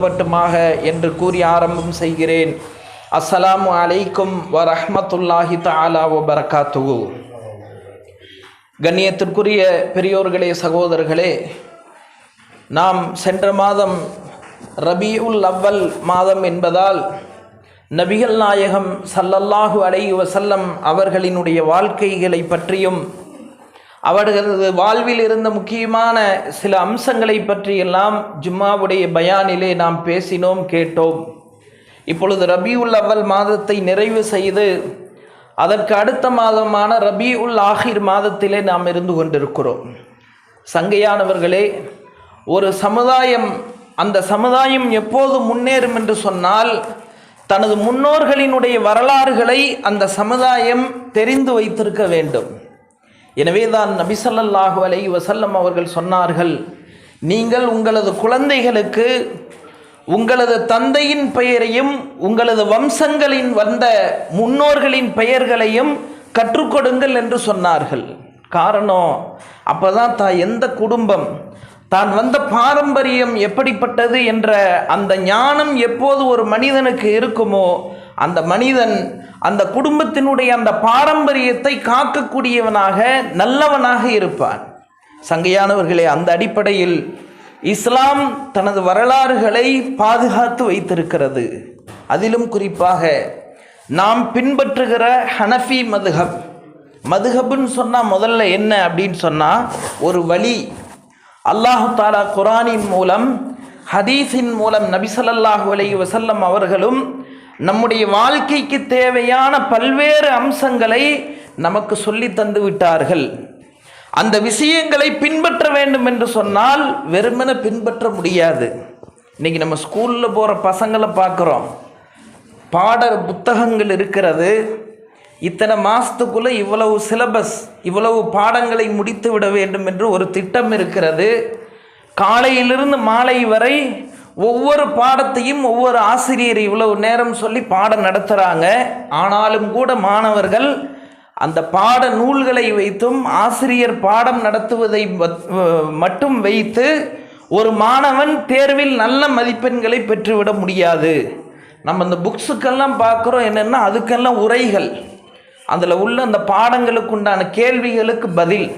வட்டுமாக என்று கூறி ஆரம்பம் செய்கிறேன். அஸ்ஸலாம் அலைக்கும் வ ரஹ்மத்துல்லாஹி தஆலா கண்ணியத்திற்குரிய பெரியோர்களே சகோதரர்களே நாம் சென்ற மாதம் ரபியுல் அவ்வல் மாதம் என்பதால் நபிகள் நாயகம் சல்லல்லாஹு அலை வசல்லம் அவர்களினுடைய வாழ்க்கைகளை பற்றியும் அவர்களது வாழ்வில் இருந்த முக்கியமான சில அம்சங்களை பற்றியெல்லாம் ஜும்மாவுடைய பயானிலே நாம் பேசினோம் கேட்டோம். இப்பொழுது ரபியுல் அவல் மாதத்தை நிறைவு செய்து அதற்கு அடுத்த மாதமான ரபியுல் ஆஹிர் மாதத்திலே நாம் இருந்து கொண்டிருக்கிறோம். சங்கையானவர்களே ஒரு சமுதாயம் அந்த சமுதாயம் எப்போது முன்னேறும் என்று சொன்னால் தனது முன்னோர்களினுடைய வரலாறுகளை அந்த சமுதாயம் தெரிந்து வைத்திருக்க வேண்டும். எனவே தான் நபிசல்லாஹு அலை வசல்லம் அவர்கள் சொன்னார்கள் நீங்கள் உங்களது குழந்தைகளுக்கு உங்களது தந்தையின் பெயரையும் உங்களது வம்சங்களின் வந்த முன்னோர்களின் பெயர்களையும் கற்றுக்கொடுங்கள் என்று சொன்னார்கள். காரணம் அப்போதான் தான் எந்த குடும்பம் தான் வந்த பாரம்பரியம் எப்படிப்பட்டது என்ற அந்த ஞானம் எப்போது ஒரு மனிதனுக்கு இருக்குமோ அந்த மனிதன் அந்த குடும்பத்தினுடைய அந்த பாரம்பரியத்தை காக்கக்கூடியவனாக நல்லவனாக இருப்பான். சங்கையானவர்களே அந்த அடிப்படையில் இஸ்லாம் தனது வரலாறுகளை பாதுகாத்து வைத்திருக்கிறது. அதிலும் குறிப்பாக நாம் பின்பற்றுகிற ஹனஃபி மதுஹப். மதுஹப்னு சொன்னால் முதல்ல என்ன அப்படின்னு சொன்னால் ஒரு வழி அல்லாஹு தாலா குரானின் மூலம் ஹதீஸின் மூலம் நபிசல்லாஹு அலைஹி வசல்லம் அவர்களும் நம்முடைய வாழ்க்கைக்கு தேவையான பல்வேறு அம்சங்களை நமக்கு சொல்லி தந்து விட்டார்கள். அந்த விஷயங்களை பின்பற்ற வேண்டும் என்று சொன்னால் வெறுமனே பின்பற்ற முடியாது. இன்னைக்கு நம்ம ஸ்கூலில் போகிற பசங்களை பார்க்குறோம். பாட புத்தகங்கள் இருக்கிறது. இத்தனை மாதத்துக்குள்ளே இவ்வளவு சிலபஸ் இவ்வளவு பாடங்களை முடித்து விட வேண்டும் என்று ஒரு திட்டம் இருக்கிறது. காலையிலிருந்து மாலை வரை ஒவ்வொரு பாடத்தையும் ஒவ்வொரு ஆசிரியர் இவ்வளவு நேரம் சொல்லி பாடம் நடத்துகிறாங்க ஆனாலும் கூட மாணவர்கள் அந்த பாட நூல்களை வைத்தும் ஆசிரியர் பாடம் நடத்துவதை மட்டும் வைத்து ஒரு மாணவன் தேர்வில் நல்ல மதிப்பெண்களை பெற்றுவிட முடியாது. நம்ம இந்த புக்ஸுக்கெல்லாம் பார்க்குறோம் என்னென்னா அதுக்கெல்லாம் உரைகள். அதில் உள்ள அந்த பாடங்களுக்கு உண்டான கேள்விகளுக்கு பதில்.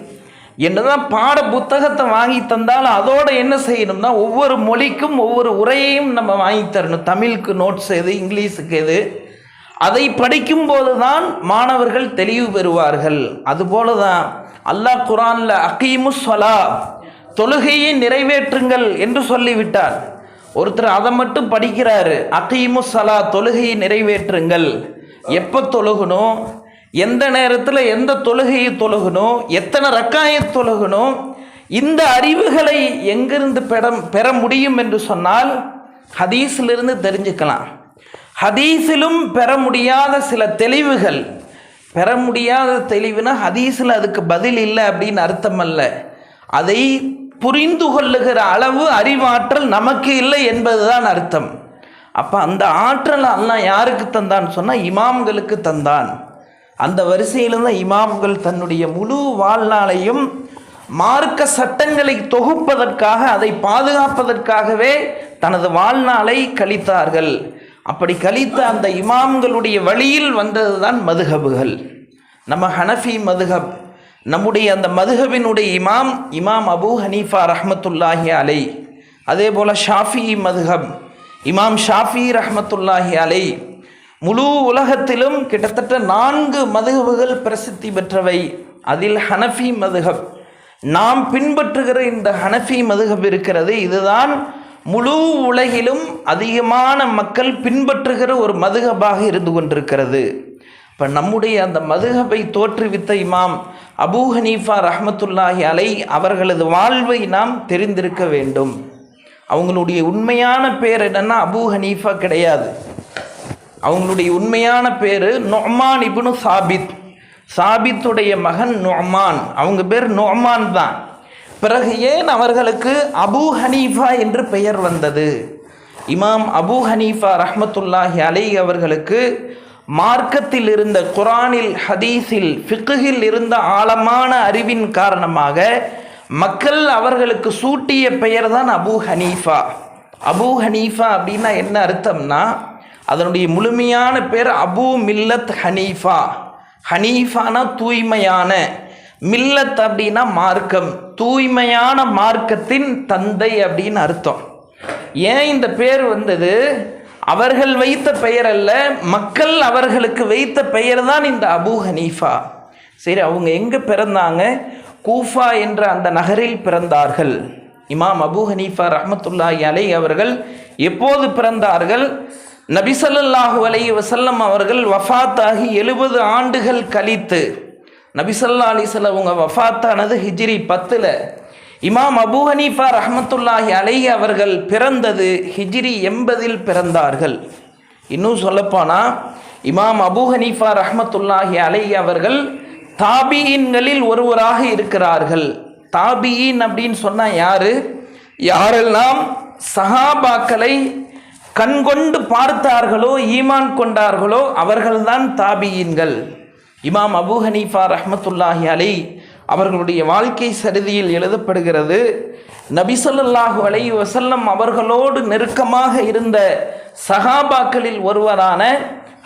என்னதான் பாட புத்தகத்தை வாங்கி தந்தாலும் அதோட என்ன செய்யணும்னா ஒவ்வொரு மொழிக்கும் ஒவ்வொரு உரையையும் நம்ம வாங்கி தரணும். தமிழுக்கு நோட்ஸ் எது இங்கிலீஷுக்கு எது. அதை படிக்கும்போது தான் மாணவர்கள் தெளிவு பெறுவார்கள். அதுபோல தான் அல்லாஹ் குரானில் அகீமு சொலா தொழுகையை நிறைவேற்றுங்கள் என்று சொல்லிவிட்டார். ஒருத்தர் அதை மட்டும் படிக்கிறாரு அகீமு சலா தொழுகையை நிறைவேற்றுங்கள். எப்போ தொழுகணும்? எந்த நேரத்தில் எந்த தொழுகையை தொழுகணும் எத்தனை ரக்காயை தொழுகணும் இந்த அறிவுகளை எங்கிருந்து பெற பெற முடியும் என்று சொன்னால் ஹதீஸிலிருந்து தெரிஞ்சுக்கலாம். ஹதீஸிலும் பெற முடியாத சில தெளிவுகள். பெற முடியாத தெளிவுனா ஹதீஸில் அதுக்கு பதில் இல்லை அப்படின்னு அர்த்தம் அல்ல அதை புரிந்து கொள்ளுகிற அளவு அறிவாற்றல் நமக்கு இல்லை என்பதுதான் அர்த்தம். அப்போ அந்த ஆற்றல் அல்லாஹ் யாருக்கு தந்தான்னு சொன்னால் இமாம்களுக்கு தந்தான். அந்த வரிசையில் தான் இமாம்கள் தன்னுடைய முழு வாழ்நாளையும் மார்க்க சட்டங்களை தொகுப்பதற்காக அதை பாதுகாப்பதற்காகவே தனது வாழ்நாளை கழித்தார்கள். அப்படி கழித்த அந்த இமாம்களுடைய வழியில் வந்தது தான் மதுகபுகள். நம்ம ஹனஃபி மதுகப் நம்முடைய அந்த மதுகபினுடைய இமாம் இமாம் அபு ஹனீஃபா ரஹமத்துல்லாஹி அலை அதே போல் ஷாஃபி மதுஹப் இமாம் ஷாஃபி ரஹமத்துல்லாஹி அலை முழு உலகத்திலும் கிட்டத்தட்ட நான்கு மதுகுகள் பிரசித்தி பெற்றவை. அதில் ஹனஃபி மதுகப். நாம் பின்பற்றுகிற இந்த ஹனஃபி மதுகப் இருக்கிறது இதுதான் முழு உலகிலும் அதிகமான மக்கள் பின்பற்றுகிற ஒரு மதுகபாக இருந்து கொண்டிருக்கிறது. இப்போ நம்முடைய அந்த மதுகபை தோற்றுவித்த இமாம் அபூ ஹனீஃபா ரஹமத்துல்லாஹி அலை அவர்களது வாழ்வை நாம் தெரிந்திருக்க வேண்டும். அவங்களுடைய உண்மையான பேர் என்னென்னா அபூ ஹனீஃபா கிடையாது. அவங்களுடைய உண்மையான பேர் நொமான் இப்னு சாபித். சாபித்துடைய மகன் நொமான். அவங்க பேர் நொமான் தான். பிறகு ஏன் அவர்களுக்கு அபு ஹனீஃபா என்று பெயர் வந்தது? இமாம் அபு ஹனீஃபா ரஹமத்துல்லாஹி அலை அவர்களுக்கு மார்க்கத்தில் இருந்த குரானில் ஹதீஸில் ஃபிக்குகில் இருந்த ஆழமான அறிவின் காரணமாக மக்கள் அவர்களுக்கு சூட்டிய பெயர் தான் அபு ஹனீஃபா. அபூ ஹனீஃபா அப்படின்னா என்ன அர்த்தம்னா அதனுடைய முழுமையான பேர் அபூ மில்லத் ஹனீஃபா. ஹனீஃபானா தூய்மையான. மில்லத் அப்படின்னா மார்க்கம். தூய்மையான மார்க்கத்தின் தந்தை அப்படின்னு அர்த்தம். ஏன் இந்த பேர் வந்தது? அவர்கள் வைத்த பெயர் அல்ல மக்கள் அவர்களுக்கு வைத்த பெயர் தான் இந்த அபூ ஹனீஃபா. சரி அவங்க எங்கே பிறந்தாங்க? கூஃபா என்ற அந்த நகரில் பிறந்தார்கள். இமாம் அபூ ஹனீஃபா ரஹமத்துல்லாஹி அலை அவர்கள் எப்போது பிறந்தார்கள்? நபிசல்லாஹு அலை வசல்லம் அவர்கள் வஃத்தாகி எழுபது ஆண்டுகள் கழித்து நபிசல்லா அலிசல்ல அவங்க வஃபாத்தானது ஹிஜ்ரி பத்தில் இமாம் அபு ஹனீஃபா ரஹமத்துல்லாஹி அலை அவர்கள் பிறந்தது ஹிஜ்ரி எண்பதில் பிறந்தார்கள். இன்னும் சொல்லப்போனால் இமாம் அபு ஹனீஃபா ரஹமத்துல்லாஹி அலை அவர்கள் தாபியின்களில் ஒருவராக இருக்கிறார்கள். தாபியின் அப்படின்னு சொன்னால் யார்? யாரெல்லாம் சஹாபாக்களை கண்கொண்டு பார்த்தார்களோ ஈமான் கொண்டார்களோ அவர்கள்தான் தாபியின்கள். இமாம் அபு ஹனீஃபா ரஹமத்துல்லாஹி அலை அவர்களுடைய வாழ்க்கை சரிதியில் எழுதப்படுகிறது நபிசல்லாஹு அலை வசல்லம் அவர்களோடு நெருக்கமாக இருந்த சஹாபாக்களில் ஒருவரான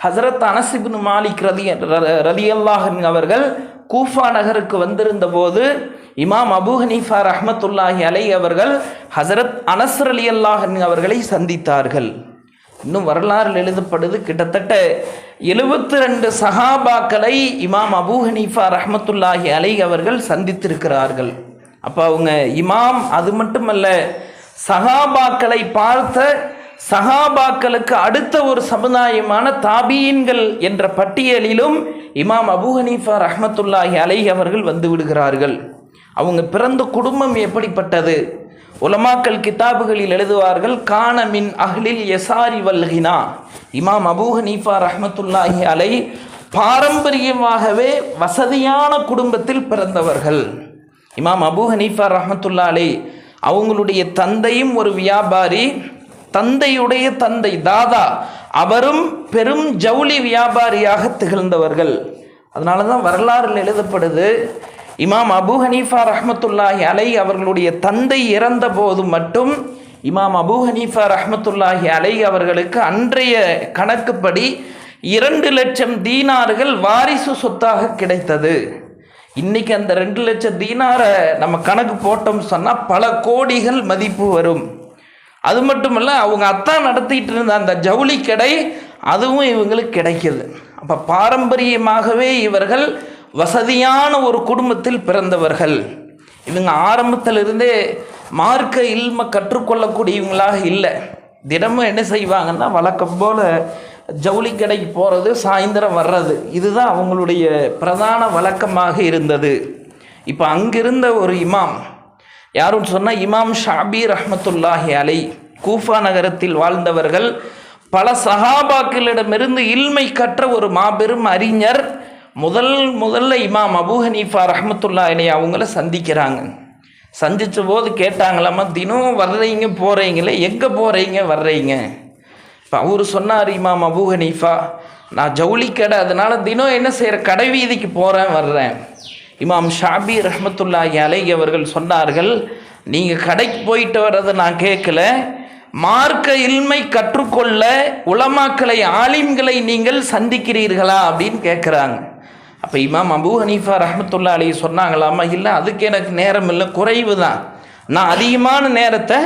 ஹசரத் அனசிபின் மாலிக் ரதி ரதியல்லாஹன் அவர்கள் கூஃபா நகருக்கு வந்திருந்த போது இமாம் அபு ஹனீஃபா ரஹமத்துல்லாஹி அலை அவர்கள் ஹசரத் அனசர் அலி அல்லாஹன் அவர்களை சந்தித்தார்கள். இன்னும் வரலாறில் எழுதப்படுது. கிட்டத்தட்ட எழுபத்தி ரெண்டு சஹாபாக்களை இமாம் அபு ஹனீஃபா ரஹமத்துல்லாஹி அலை அவர்கள் சந்தித்திருக்கிறார்கள். அப்போ அவங்க இமாம் அது மட்டுமல்ல சஹாபாக்களை பார்த்த சஹாபாக்களுக்கு அடுத்த ஒரு சமுதாயமான தாபீன்கள் என்ற பட்டியலிலும் இமாம் அபு ஹனீஃபா ரஹமத்துல்லாஹி அலை அவர்கள் வந்து விடுகிறார்கள். அவங்க பிறந்த குடும்பம் எப்படிப்பட்டது? உலமாக்கல் கிதாபுகளில் எழுதுவார்கள் கானமின் அஹ்லில் எசாரி வல்கினா இமாம் அபு ஹனீஃபா ரஹமத்துல்லாஹி அலை பாரம்பரியமாகவே வசதியான குடும்பத்தில் பிறந்தவர்கள். இமாம் அபூ ஹனீஃபா ரஹமத்துல்லா அலை அவங்களுடைய தந்தையும் ஒரு வியாபாரி தந்தையுடைய தந்தை தாதா அவரும் பெரும் ஜவுளி வியாபாரியாக திகழ்ந்தவர்கள். அதனால தான் வரலாறில் எழுதப்படுது இமாம் அபு ஹனீஃபா ரஹமத்துல்லாஹி அலை அவர்களுடைய தந்தை இறந்த போது மட்டும் இமாம் அபு ஹனீஃபா ரஹமத்துல்லாஹி அலை அவர்களுக்கு அன்றைய கணக்குப்படி இரண்டு லட்சம் தீனார்கள் வாரிசு சொத்தாக கிடைத்தது. இன்னைக்கு அந்த ரெண்டு லட்சம் தீனாரை நம்ம கணக்கு போட்டோம் சொன்னால் பல கோடிகள் மதிப்பு வரும். அது மட்டுமல்ல அவங்க அத்தான் நடத்திட்டு இருந்த அந்த ஜவுளி கடை அதுவும் இவங்களுக்கு கிடைக்கிது. அப்போ பாரம்பரியமாகவே இவர்கள் வசதியான ஒரு குடும்பத்தில் பிறந்தவர்கள். இவங்க ஆரம்பத்திலிருந்தே மார்க்க இல்ம கற்றுக்கொள்ளக்கூடியவங்களாக இல்லை. தினமும் என்ன செய்வாங்கன்னா வழக்கம் போல் ஜவுளி கடைக்கு போகிறது சாயந்தரம் வர்றது. இதுதான் அவங்களுடைய பிரதான வழக்கமாக இருந்தது. இப்போ அங்கிருந்த ஒரு இமாம் யாருன்னு சொன்னால் இமாம் ஷாபி ரஹமத்துல்லாஹி அலை கூஃபா நகரத்தில் வாழ்ந்தவர்கள் பல சஹாபாக்களிடமிருந்து இல்மை கற்ற ஒரு மாபெரும் அறிஞர் முதல் முதல்ல இமாம் அபு ஹனீஃபா ரஹமத்துல்லா இலையா அவங்கள சந்திக்கிறாங்க. சந்தித்த போது கேட்டாங்களாம்மா தினம் வர்றீங்க போகிறீங்களே எங்கே போகிறீங்க வர்றீங்க? இப்போ அவர் சொன்னார் இமாம் அபு ஹனீஃபா நான் ஜவுளி கடை அதனால் தினம் என்ன செய்கிற கடை வீதிக்கு போகிறேன் வர்றேன். இமாம் ஷாபி ரஹமத்துல்லாஹி அலை அவர்கள் சொன்னார்கள் நீங்கள் கடைக்கு போயிட்டு வர்றதை நான் கேட்கல மார்க்க இல்மை கற்றுக்கொள்ள உளமாக்களை ஆலிம்களை நீங்கள் சந்திக்கிறீர்களா அப்படின்னு கேட்குறாங்க அப்போ இமாம் அபு ஹனீஃபா ரஹமத்துல்லா அலி சொன்னாங்களாமா? இல்லை அதுக்கு எனக்கு நேரம் இல்லை குறைவு தான் நான் அதிகமான நேரத்தை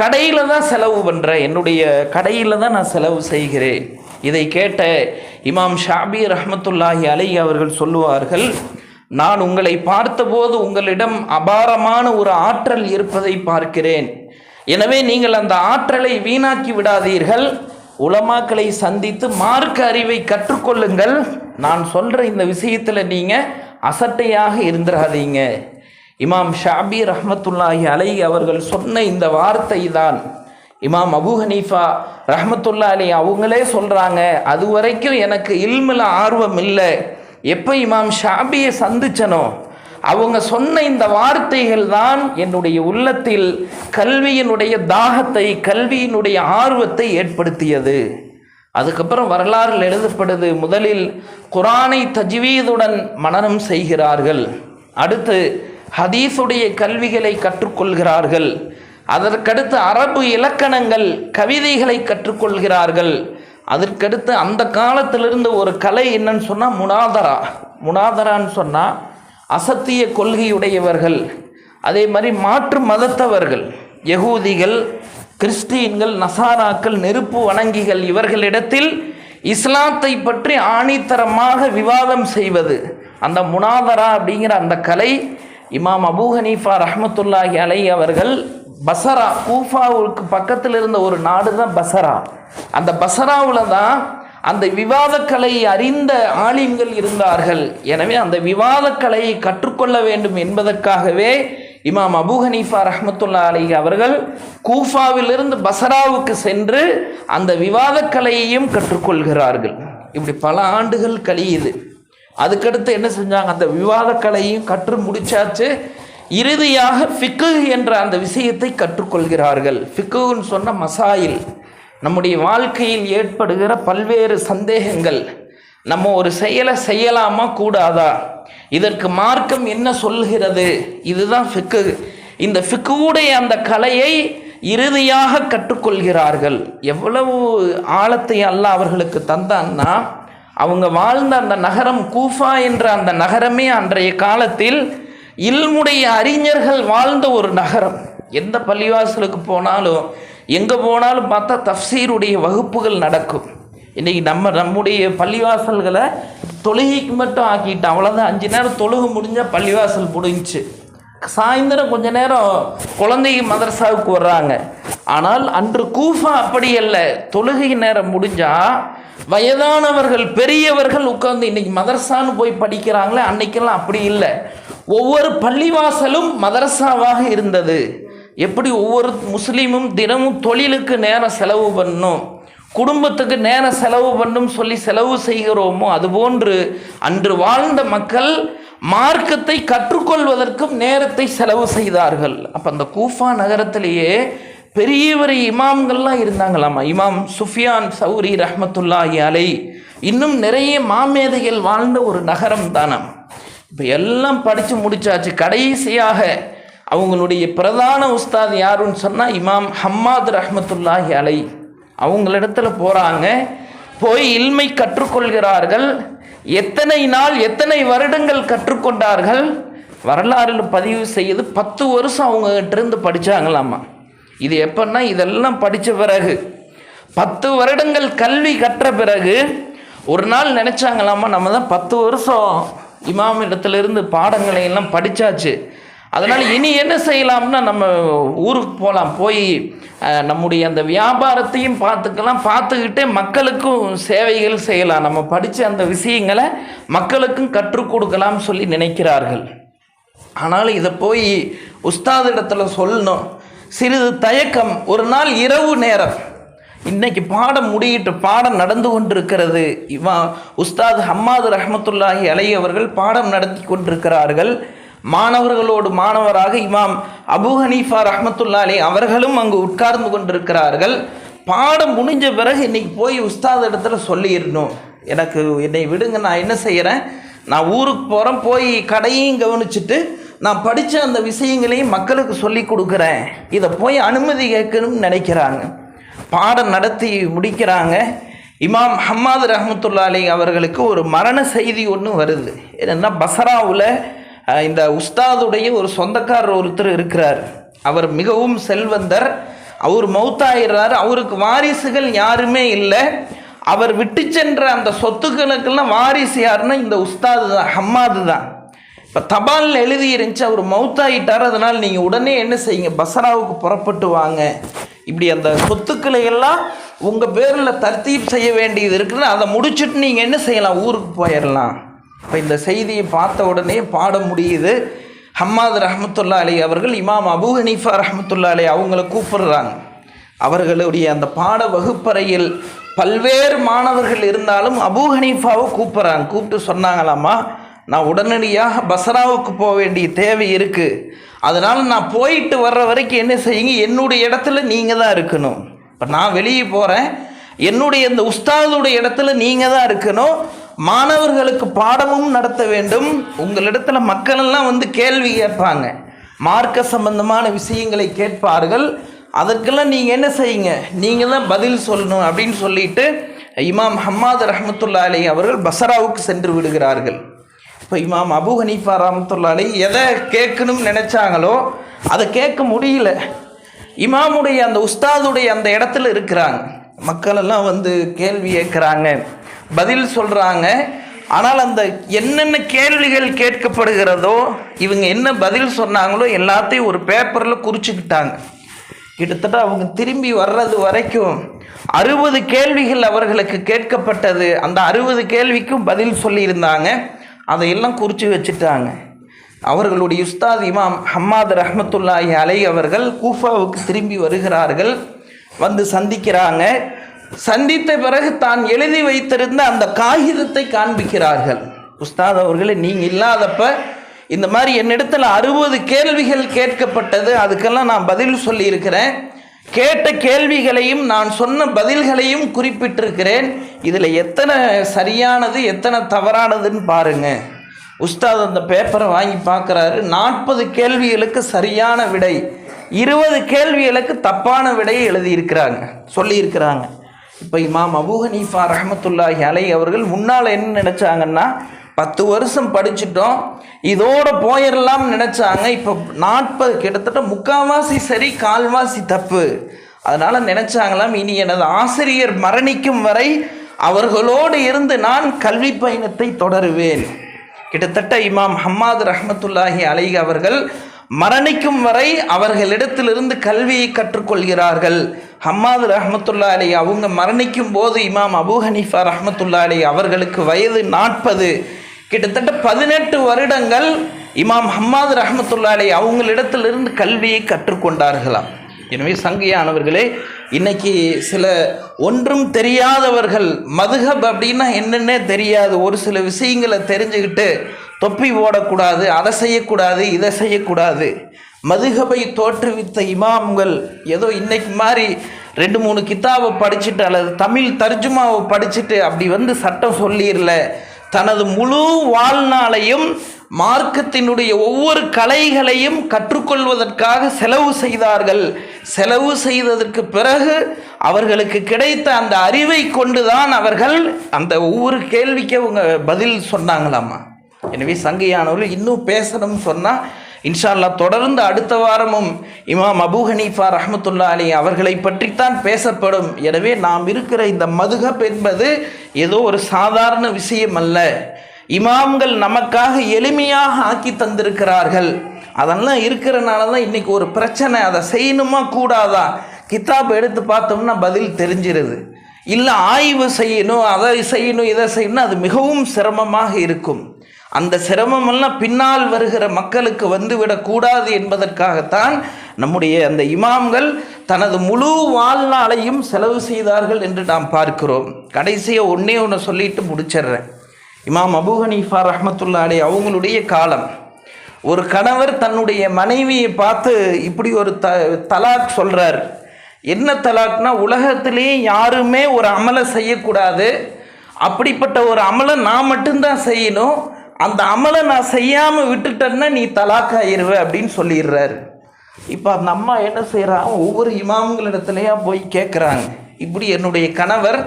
கடையில் தான் செலவு பண்ணுறேன் என்னுடைய கடையில் தான் நான் செலவு செய்கிறேன். இதை கேட்ட இமாம் ஷாபி ரஹமத்துல்லாஹி அலை அவர்கள் சொல்லுவார்கள் நான் உங்களை பார்த்தபோது உங்களிடம் அபாரமான ஒரு ஆற்றல் இருப்பதை பார்க்கிறேன். எனவே நீங்கள் அந்த ஆற்றலை வீணாக்கி விடாதீர்கள். உலமாக்களை சந்தித்து மார்க்க அறிவை கற்றுக்கொள்ளுங்கள். நான் சொல்கிற இந்த விஷயத்தில் நீங்கள் அசட்டையாக இருந்துடாதீங்க இமாம் ஷாபி ரஹமத்துல்லாஹி அலை அவர்கள் சொன்ன இந்த வார்த்தை தான். இமாம் அபு ஹனீஃபா ரஹமத்துல்லா அலி அவங்களே சொல்கிறாங்க அது வரைக்கும் எனக்கு இல்மில் ஆர்வம் இல்லை. எப்போ இமாம் ஷாபியை சந்திச்சனோ அவங்க சொன்ன இந்த வார்த்தைகள் தான் என்னுடைய உள்ளத்தில் கல்வியினுடைய தாகத்தை கல்வியினுடைய ஆர்வத்தை ஏற்படுத்தியது. அதுக்கப்புறம் வரலாறில் எழுதப்படுது முதலில் குரானை தஜ்வீதுடன் மனனம் செய்கிறார்கள். அடுத்து ஹதீஸுடைய கல்விகளை கற்றுக்கொள்கிறார்கள். அதற்கடுத்து அரபு இலக்கணங்கள் கவிதைகளை கற்றுக்கொள்கிறார்கள். அதற்கடுத்து அந்த காலத்திலிருந்து ஒரு கலை என்னன்னு சொன்னால் முனாதரா. முனாதரான்னு சொன்னால் அசத்திய கொள்கையுடையவர்கள் அதே மாதிரி மாற்று மதத்தவர்கள் யகூதிகள் கிறிஸ்டியன்கள் நசாராக்கள் நெருப்பு வணங்கிகள் இவர்களிடத்தில் இஸ்லாத்தை பற்றி ஆணித்தரமாக விவாதம் செய்வது. அந்த முனாதரா அப்படிங்கிற அந்த கலை இமாம் அபூ ஹனீஃபா ரஹமத்துல்லாஹி அலை அவர்கள் பசரா கூஃபாவுக்கு பக்கத்தில் இருந்த ஒரு நாடு தான் பசரா. அந்த பசராவில் தான் அந்த விவாதக்கலை அறிந்த ஆலிம்கள் இருந்தார்கள். எனவே அந்த விவாதக்கலையை கற்றுக்கொள்ள வேண்டும் என்பதற்காகவே இமாம் அபு ஹனீஃபா ரஹமத்துல்லா அலி அவர்கள் கூஃபாவிலிருந்து பசராவுக்கு சென்று அந்த விவாதக்கலையையும் கற்றுக்கொள்கிறார்கள். இப்படி பல ஆண்டுகள் கழியுது. அதுக்கடுத்து என்ன செஞ்சாங்க? அந்த விவாதக்கலையும் கற்று முடிச்சாச்சு. இறுதியாக ஃபிக்கு என்ற அந்த விஷயத்தை கற்றுக்கொள்கிறார்கள். ஃபிக்குன்னு சொன்ன மசாயில். நம்முடைய வாழ்க்கையில் ஏற்படுகிற பல்வேறு சந்தேகங்கள். நம்ம ஒரு செயலை செய்யலாமா? கூடாதா? இதற்கு மார்க்கம் என்ன சொல்கிறது? இதுதான் ஃபிக்கு இந்த ஃபிக்குவுடைய அந்த கலையை இறுதியாக கற்றுக்கொள்கிறார்கள். எவ்வளவு ஆழத்தை அல்ல அவர்களுக்கு தந்தான்னா அவங்க வாழ்ந்த அந்த நகரம் கூஃபா என்ற அந்த நகரமே அன்றைய காலத்தில் இல்முடைய அறிஞர்கள் வாழ்ந்த ஒரு நகரம். எந்த பள்ளிவாசலுக்கு போனாலும் எங்கே போனாலும் பார்த்தா தஃசீருடைய வகுப்புகள் நடக்கும். இன்றைக்கி நம்ம நம்முடைய பள்ளிவாசல்களை தொழுகைக்கு மட்டும் ஆக்கிட்டோம் அவ்வளோதான் அஞ்சு நேரம் தொழுகு முடிஞ்சால் பள்ளிவாசல் முடிஞ்சு சாயந்தரம் கொஞ்ச நேரம் குழந்தைங்க மதரசாவுக்கு வர்றாங்க. ஆனால் அன்று கூஃபா அப்படி அல்ல. தொழுகை நேரம் முடிஞ்சால் வயதானவர்கள் பெரியவர்கள் உட்கார்ந்து இன்னைக்கு மதரசான்னு போய் படிக்கிறாங்களே அன்னைக்கெல்லாம் அப்படி இல்லை. ஒவ்வொரு பள்ளிவாசலும் மதரசாவாக இருந்தது. எப்படி ஒவ்வொரு முஸ்லீமும் தினமும் தொழிலுக்கு நேரம் செலவு பண்ணும்? குடும்பத்துக்கு நேரம் செலவு பண்ணும் சொல்லி செலவு செய்கிறோமோ? அதுபோன்று அன்று வாழ்ந்த மக்கள் மார்க்கத்தை கற்றுக்கொள்வதற்கும் நேரத்தை செலவு செய்தார்கள். அப்போ அந்த கூஃபா நகரத்திலேயே பெரிய பெரிய இமாம்கள்லாம் இருந்தாங்களாமா? இமாம் சுஃபியான் சௌரி ரஹமத்துல்லாஹி அலை. இன்னும் நிறைய மாமேதைகள் வாழ்ந்த ஒரு நகரம் தானம் இப்போ எல்லாம் படித்து முடிச்சாச்சு. கடைசியாக அவங்களுடைய பிரதான உஸ்தாத் யாருன்னு சொன்னால் இமாம் ஹம்மாத் ரஹமத்துல்லாஹி அலை. அவங்களிடத்துல போகிறாங்க போய் இல்மை கற்றுக்கொள்கிறார்கள். எத்தனை நாள் எத்தனை வருடங்கள் கற்றுக்கொண்டார்கள்? வரலாறில் பதிவு செய்யுது பத்து வருஷம் அவங்ககிட்ட இருந்து படித்தாங்களாமா இது எப்பன்னா இதெல்லாம் படித்த பிறகு. பத்து வருடங்கள் கல்வி கற்ற பிறகு ஒரு நாள் நினச்சாங்களாமா நம்ம தான் பத்து வருஷம் இமாம் இடத்துலேருந்து பாடங்களை எல்லாம் படித்தாச்சு அதனால் இனி என்ன செய்யலாம்னா நம்ம ஊருக்கு போகலாம் போய் நம்முடைய அந்த வியாபாரத்தையும் பார்த்துக்கலாம். பார்த்துக்கிட்டே மக்களுக்கும் சேவைகள் செய்யலாம். நம்ம படித்த அந்த விஷயங்களை மக்களுக்கும் கற்றுக் கொடுக்கலாம்னு சொல்லி நினைக்கிறார்கள். ஆனால் இதை போய் உஸ்தாதிடத்தில் சொல்லணும். சிறிது தயக்கம் ஒரு நாள் இரவு நேரம். இன்னைக்கு பாடம் முடியிட்டு பாடம் நடந்து கொண்டிருக்கிறது. இவா உஸ்தாத் ஹம்மாது ரஹமத்துல்லாஹி அலை அவர்கள் பாடம் நடத்தி கொண்டிருக்கிறார்கள். மாணவர்களோடு மாணவராக இமாம் அபு ஹனீஃபா ரஹமத்துல்லாலே அவர்களும் அங்கு உட்கார்ந்து கொண்டிருக்கிறார்கள். பாடம் முடிஞ்ச பிறகு இன்னைக்கு போய் உஸ்தாத் இடத்துல சொல்லிடணும். எனக்கு என்னை விடுங்க நான் என்ன செய்கிறேன் நான் ஊருக்கு போகிறேன் போய் கடையும் கவனிச்சுட்டு நான் படித்த அந்த விஷயங்களையும் மக்களுக்கு சொல்லி கொடுக்குறேன். இதை போய் அனுமதி கேட்கணும்னு நினைக்கிறாங்க. பாடம் நடத்தி முடிக்கிறாங்க. இமாம் ஹம்மாது ரஹமத்துல்லா அலி அவர்களுக்கு ஒரு மரண செய்தி ஒன்று வருது. என்னென்னா பசராவில் இந்த உஸ்தாதுடைய ஒரு சொந்தக்காரர் ஒருத்தர் இருக்கிறார். அவர் மிகவும் செல்வந்தர். அவர் மௌத்தாயிடுறாரு. அவருக்கு வாரிசுகள் யாருமே இல்லை. அவர் விட்டு சென்ற அந்த சொத்துக்களுக்கெல்லாம் வாரிசு யாருன்னா இந்த உஸ்தாது தான் ஹம்மாது தான். இப்போ தபாலில் எழுதி இருந்துச்சு அவர் மௌத்தாயிட்டார். அதனால் நீங்கள் உடனே என்ன செய்யுங்க? பசராவுக்கு புறப்பட்டு வாங்க. இப்படி அந்த சொத்துக்களை எல்லாம் உங்கள் பேரில் தர்த்தீப் செய்ய வேண்டியது இருக்குன்னு அதை முடிச்சுட்டு நீங்கள் என்ன செய்யலாம்? ஊருக்கு போயிடலாம் இப்போ இந்த செய்தியை பார்த்த உடனே பாட முடியுது. ஹம்மாத் ரஹமத்துல்லா அலி அவர்கள் இமாம் அபு ஹனீஃபா ரஹமத்துல்லா அலி அவங்கள கூப்பிடுறாங்க. அவர்களுடைய அந்த பாட வகுப்பறையில் பல்வேறு மாணவர்கள் இருந்தாலும் அபு ஹனீஃபாவை கூப்பிட்றாங்க. கூப்பிட்டு சொன்னாங்களாமா நான் உடனடியாக பசராவுக்கு போக வேண்டிய தேவை இருக்குது அதனால் நான் போயிட்டு வர்ற வரைக்கும் என்ன செய்யுங்க என்னுடைய இடத்துல நீங்கள் தான் இருக்கணும். இப்போ நான் வெளியே போகிறேன் என்னுடைய இந்த உஸ்தாதுடைய இடத்துல நீங்கள் தான் இருக்கணும். மாணவர்களுக்கு பாடமும் நடத்த வேண்டும். உங்களிடத்துல மக்கள் எல்லாம் வந்து கேள்வி கேட்பாங்க. மார்க்க சம்பந்தமான விஷயங்களை கேட்பார்கள். அதற்கெல்லாம் நீங்கள் என்ன செய்யுங்க? நீங்கள் தான் பதில் சொல்லணும் அப்படின்னு சொல்லிட்டு இமாம் ஹம்மாத் ரஹமத்துல்லா அலி அவர்கள் பசராவுக்கு சென்று விடுகிறார்கள். இப்போ இமாம் அபு ஹனீஃபா ரஹமத்துல்லா அலி எதை கேட்கணும்னு நினச்சாங்களோ அதை கேட்க முடியல. இமாமுடைய அந்த உஸ்தாதுடைய அந்த இடத்துல இருக்கிறாங்க. மக்கள் எல்லாம் வந்து கேள்வி கேட்குறாங்க. பதில் சொல்கிறாங்க ஆனால் அந்த என்னென்ன கேள்விகள் கேட்கப்படுகிறதோ இவங்க என்ன பதில் சொன்னாங்களோ எல்லாத்தையும் ஒரு பேப்பரில் குறிச்சுக்கிட்டாங்க. கிட்டத்தட்ட அவங்க திரும்பி வர்றது வரைக்கும் அறுபது கேள்விகள் அவர்களுக்கு கேட்கப்பட்டது. அந்த அறுபது கேள்விக்கும் பதில் சொல்லியிருந்தாங்க. அதையெல்லாம் குறித்து வச்சுட்டாங்க. அவர்களுடைய உஸ்தாத் இமாம் ஹம்மாத் ரஹமத்துல்லாஹி அலை அவர்கள் கூஃபாவுக்கு திரும்பி வருகிறார்கள். வந்து சந்திக்கிறாங்க. சந்தித்த பிறகு தான் எழுதி வைத்திருந்த அந்த காகிதத்தை காண்பிக்கிறார்கள். உஸ்தாத் அவர்களே நீங்கள் இல்லாதப்ப இந்த மாதிரி என்னிடத்தில் அறுபது கேள்விகள் கேட்கப்பட்டது. அதுக்கெல்லாம் நான் பதில் சொல்லியிருக்கிறேன். கேட்ட கேள்விகளையும் நான் சொன்ன பதில்களையும் குறிப்பிட்டிருக்கிறேன். இதில் எத்தனை சரியானது எத்தனை தவறானதுன்னு பாருங்கள் உஸ்தாத் அந்த பேப்பரை வாங்கி பார்க்குறாரு. நாற்பது கேள்விகளுக்கு சரியான விடை இருபது கேள்விகளுக்கு தப்பான விடையை எழுதியிருக்கிறாங்க சொல்லியிருக்கிறாங்க. இப்போ இமாம் அபூ ஹனீஃபா ரஹமத்துல்லாஹி அலை அவர்கள் முன்னால் என்ன நினச்சாங்கன்னா பத்து வருஷம் படிச்சிட்டோம் இதோட போயிடலாம் நினச்சாங்க. இப்போ நாற்பது கிட்டத்தட்ட முக்கால்வாசி சரி கால்வாசி தப்பு. அதனால் நினச்சாங்களாம் இனி எனது ஆசிரியர் மரணிக்கும் வரை அவர்களோடு இருந்து நான் கல்வி பயணத்தை தொடருவேன். கிட்டத்தட்ட இமாம் ஹம்மாது ரஹமத்துல்லாஹி அலை அவர்கள் மரணிக்கும் வரை அவர்களிடத்திலிருந்து கல்வியை கற்றுக்கொள்கிறார்கள். ஹம்மாது ரஹமத்துல்லா அலி அவங்க மரணிக்கும் போது இமாம் அபு ஹனீஃபா ரஹமத்துல்லா அலி அவர்களுக்கு வயது நாற்பது. கிட்டத்தட்ட பதினெட்டு வருடங்கள் இமாம் ஹம்மாது ரஹமத்துல்லா அலி அவங்களிடத்திலிருந்து கல்வியை கற்றுக்கொண்டார்களாம். எனவே சங்கையானவர்களே இன்னைக்கு சில ஒன்றும் தெரியாதவர்கள் மதுகப் அப்படின்னா என்னென்னே தெரியாது. ஒரு சில விஷயங்களை தெரிஞ்சுக்கிட்டு தொப்பி ஓடக்கூடாது அதை செய்யக்கூடாது இதை செய்யக்கூடாது. மதுகபை தோற்றுவித்த இமாம்கள் ஏதோ இன்னைக்கு மாதிரி ரெண்டு மூணு கித்தாவை படிச்சுட்டு அல்லது தமிழ் தர்ஜுமாவை படிச்சுட்டு அப்படி வந்து சட்டம் சொல்லிடல. தனது முழு வாழ்நாளையும் மார்க்கத்தினுடைய ஒவ்வொரு கலைகளையும் கற்றுக்கொள்வதற்காக செலவு செய்தார்கள். செலவு செய்ததற்கு பிறகு அவர்களுக்கு கிடைத்த அந்த அறிவை கொண்டுதான் அவர்கள் அந்த ஒவ்வொரு கேள்விக்கு அவங்க பதில் சொன்னாங்களாமா. எனவே சங்கையானவர்கள் இன்னும் பேசணும்னு சொன்னால் இன்ஷால்லா தொடர்ந்து அடுத்த வாரமும் இமாம் அபு ஹனீஃபா ரஹமத்துல்லா அலி அவர்களை பற்றித்தான் பேசப்படும். எனவே நாம் இருக்கிற இந்த மதுகப் என்பது ஏதோ ஒரு சாதாரண விஷயம் அல்ல. இமாம்கள் நமக்காக எளிமையாக ஆக்கி தந்திருக்கிறார்கள். அதெல்லாம் இருக்கிறனால தான் இன்றைக்கி ஒரு பிரச்சனை. அதை செய்யணுமா கூடாதா? கித்தாப் எடுத்து பார்த்தோம்னா பதில் தெரிஞ்சிருது. இல்லை ஆய்வு செய்யணும் அதை செய்யணும் இதை செய்யணும் அது மிகவும் சிரமமாக இருக்கும். அந்த சிரமமெல்லாம் பின்னால் வருகிற மக்களுக்கு வந்துவிடக்கூடாது என்பதற்காகத்தான் நம்முடைய அந்த இமாம்கள் தனது முழு வாழ்நாளையும் செலவு செய்தார்கள் என்று நாம் பார்க்கிறோம். கடைசியை ஒன்றே ஒன்று சொல்லிட்டு முடிச்சிடுறேன். இமாம் அபூ ஹனீஃபா ரஹமத்துல்லா அவங்களுடைய காலம். ஒரு கணவர் தன்னுடைய மனைவியை பார்த்து இப்படி ஒரு த தலாக் சொல்கிறார் என்ன தலாக்னா உலகத்திலேயே யாருமே ஒரு அமலை செய்யக்கூடாது. அப்படிப்பட்ட ஒரு அமலை நான் மட்டும்தான் செய்யணும். அந்த அமலை நான் செய்யாமல் விட்டுட்டேன்னா நீ தலாக் ஆயிருவ அப்படின்னு சொல்லிடுறாரு. இப்போ அந்த அம்மா என்ன செய்கிறாங்க ஒவ்வொரு இமாம்களிடத்துலையா போய் கேட்குறாங்க இப்படி என்னுடைய கணவர்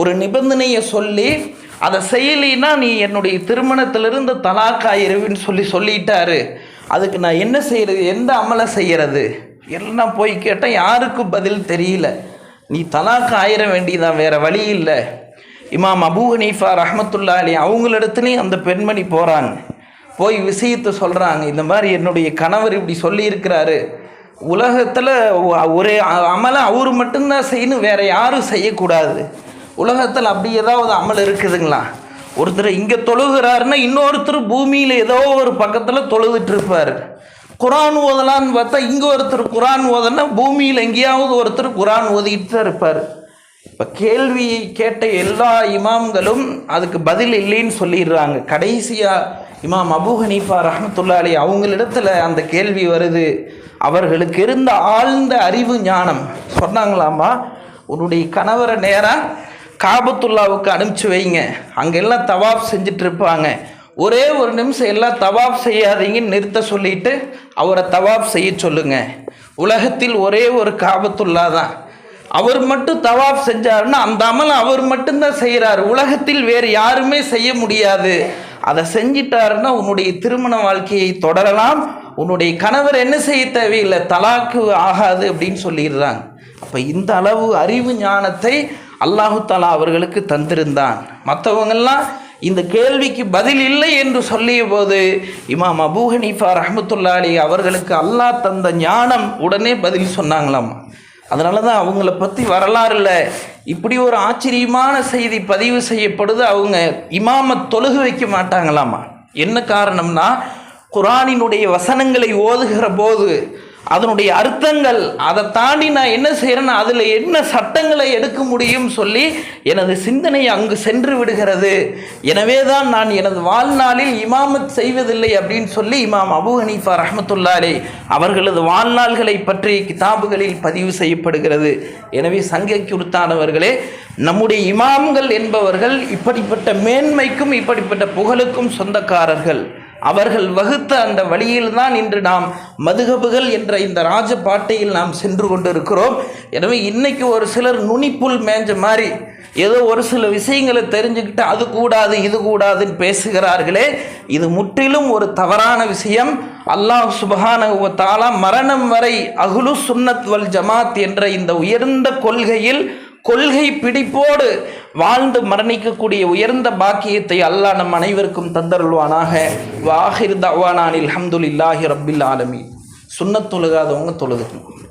ஒரு நிபந்தனையை சொல்லி அதை செய்யலைன்னா நீ என்னுடைய திருமணத்திலிருந்து தலாக் ஆயிருவின்னு சொல்லி சொல்லிட்டாரு. அதுக்கு நான் என்ன செய்கிறது எந்த அமலை செய்கிறது எல்லாம் போய் கேட்டால் யாருக்கும் பதில் தெரியல. நீ தலாக் ஆயிர வேண்டியதான் வேறு வழி இல்லை. இமாம் அபு ஹனீஃபா ரஹமத்துல்லா அலி அவங்களிடத்துலையும் அந்த பெண்மணி போகிறாங்க போய் விஷயத்தை சொல்கிறாங்க இந்த மாதிரி என்னுடைய கணவர் இப்படி சொல்லியிருக்கிறாரு. உலகத்தில் ஒரே அமலை அவர் மட்டும்தான் செய்யணும் வேறு யாரும் செய்யக்கூடாது. உலகத்தில் அப்படி ஏதாவது அமல் இருக்குதுங்களா? ஒருத்தர் இங்கே தொழுகிறாருன்னா இன்னொருத்தர் பூமியில் ஏதோ ஒரு பக்கத்தில் தொழுதுட்டு இருப்பார் குரான் ஓதலான்னு பார்த்தா இங்கே ஒருத்தர் குரான் ஓதனா பூமியில் எங்கேயாவது ஒருத்தர் குரான் ஓதிக்கிட்டு தான் இருப்பார். இப்போ கேள்வியை கேட்ட எல்லா இமாம்களும் அதுக்கு பதில் இல்லைன்னு சொல்லிடுறாங்க. கடைசியாக இமாம் அபூ ஹனீஃபா ரஹமத்துல்லா அவங்களிடத்தில் அந்த கேள்வி வருது. அவர்களுக்கு இருந்த ஆழ்ந்த அறிவு ஞானம். சொன்னாங்களாமா உன்னுடைய கணவரை நேராக காபத்துல்லாவுக்கு அனுப்பிச்சு வைங்க. அங்கெல்லாம் தவாப் செஞ்சுட்டு இருப்பாங்க ஒரே ஒரு நிமிஷம் எல்லாம் தவாப் செய்யாதீங்கன்னு நிறுத்த சொல்லிட்டு அவரை தவாப் செய்ய சொல்லுங்க. உலகத்தில் ஒரே ஒரு காபத்துல்லா தான். அவர் மட்டும் தவாப் செஞ்சாருன்னா அந்த அமல் அவர் மட்டும்தான் செய்கிறார் உலகத்தில் வேறு யாருமே செய்ய முடியாது. அதை செஞ்சிட்டாருன்னா உன்னுடைய திருமண வாழ்க்கையை தொடரலாம். உன்னுடைய கணவர் என்ன செய்ய தேவையில்லை? தலாக்கு ஆகாது அப்படின்னு சொல்லிடுறாங்க. அப்போ இந்த அளவு அறிவு ஞானத்தை அல்லாஹு தாலா அவர்களுக்கு தந்திருந்தான். மற்றவங்கெல்லாம் இந்த கேள்விக்கு பதில் இல்லை என்று சொல்லிய போது இமாம் அபூ ஹனீஃபா ரஹமத்துல்லா அலி அவர்களுக்கு அல்லாஹ் தந்த ஞானம் உடனே பதில் சொன்னாங்களாம். அதனால தான் அவங்கள பற்றி வரலாறுல இப்படி ஒரு ஆச்சரியமான செய்தி பதிவு செய்யப்படுது அவங்க இமாம தொழுகு வைக்க மாட்டாங்களாமா. என்ன காரணம்னா குரானினுடைய வசனங்களை ஓதுகிற போது அதனுடைய அர்த்தங்கள் அதை தாண்டி நான் என்ன செய்கிறேன்னா அதில் என்ன சட்டங்களை எடுக்க முடியும் சொல்லி எனது சிந்தனை அங்கு சென்று விடுகிறது. எனவே தான் நான் எனது வாழ்நாளில் இமாமத் செய்வதில்லை அப்படின்னு சொல்லி இமாம் அபு ஹனீஃபா ரஹமத்துல்லாலே அவர்களது வாழ்நாள்களை பற்றி கிதாபுகளில் பதிவு செய்யப்படுகிறது. எனவே சங்கைக்குருத்தானவர்களே நம்முடைய இமாம்கள் என்பவர்கள் இப்படிப்பட்ட மேன்மைக்கும் இப்படிப்பட்ட புகழுக்கும் சொந்தக்காரர்கள். அவர்கள் வகுத்த அந்த வழியில்தான் இன்று நாம் மதுகபுகள் என்ற இந்த ராஜபாட்டையில் நாம் சென்று கொண்டிருக்கிறோம். எனவே இன்னைக்கு ஒரு சிலர் நுனிப்புல் மேஞ்ச மாதிரி ஏதோ ஒரு சில விஷயங்களை தெரிஞ்சுக்கிட்டு அது கூடாது இது கூடாதுன்னு பேசுகிறார்களே. இது முற்றிலும் ஒரு தவறான விஷயம். அல்லாஹ் சுபஹான தாலா மரணம் வரை அகுலு சுன்னத் வல் ஜமாத் என்ற இந்த உயர்ந்த கொள்கையில் கொள்கை பிடிப்போடு வாழ்ந்து மரணிக்கக்கூடிய உயர்ந்த பாக்கியத்தை அல்லாஹ் நம் அனைவருக்கும் தந்தருள்வானாக. வாஹிர் தவானானில் அல்ஹம்துலில்லாஹி ரப்பில் ஆலமி சுண்ணத் தொழுகாதவங்க தொழுதுக்கணும்.